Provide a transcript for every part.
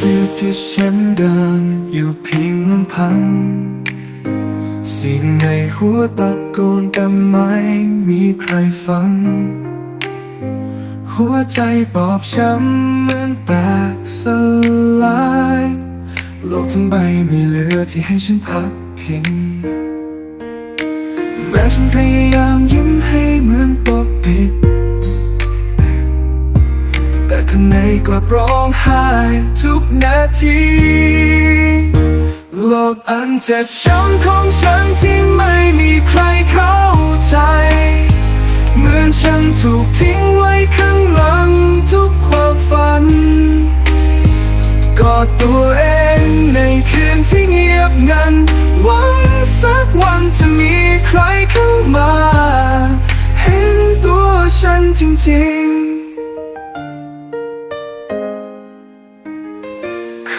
เดียวที่ฉันเดินอยู่เพียงลำพังสียงในหัวตะโกนแต่ไม่มีใครฟัง หัวใจบอบช้ำเหมือนแตกสลาย โลกทั้งใบไม่เหลือที่ให้ฉันพักพิงแม้ฉันพยายาม กลับร้องไห้ทุกนาที โลกอันเจ็บช้ำของฉันที่ไม่มีใครเข้าใจ เหมือนฉันถูกทิ้งไว้ข้างหลังทุกความฝันกอดตัวเองในคืนที่เงียบงันหวังสักวันจะมีใคร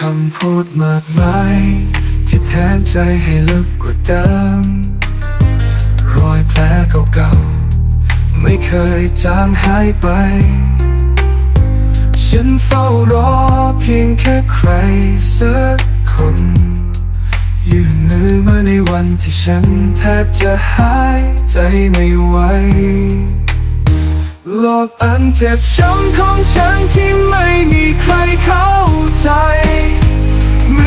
คำพูดมากมาย ที่แทนใจให้ลึกกว่าเดิม รอยแผลเก่าๆ ไม่เคยจางหายไป ฉันเฝ้ารอเพียงแค่ใครสักคน ยื่นมือมาในวันที่ฉันแทบจะหายใจไม่ไหวโลกอันเจ็บช้ำของฉันที่ไม่มีใครเข้าใจ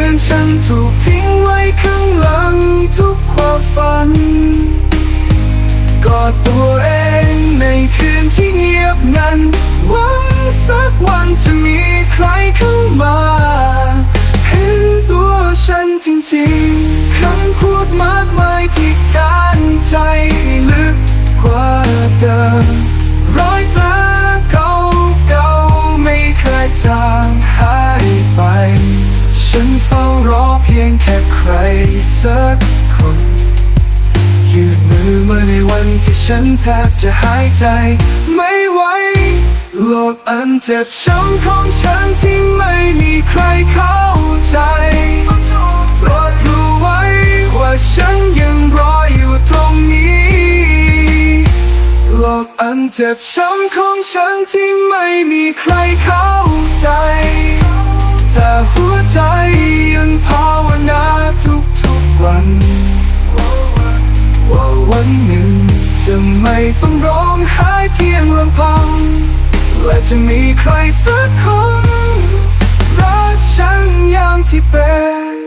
มือนฉันถูกทิ้งไว้ข้างหลังทุกความฝัน กอดตัวเองในคืนที่เงียบงันหวังสักวัน รอเพียงแค่ใครสักคน ยืดมือมาในวันที่ฉันแทบจะหายใจ ไม่ไหวโลกอันเจ็บช้ำของฉันที่ไม่มีใครเข้าใจโปรดรู้ไว้ว่าฉันยังรออยู่ตรงนี้โลกอันเจ็บช้ำของฉันที่ไม่มีใครเข้าใจ แต่หัวใจ วันว่าวันหนึ่งจะไม่ต้องร้องไห้เพียงลำพัง และจะมีใครสักคน รักฉันอย่างที่เป็น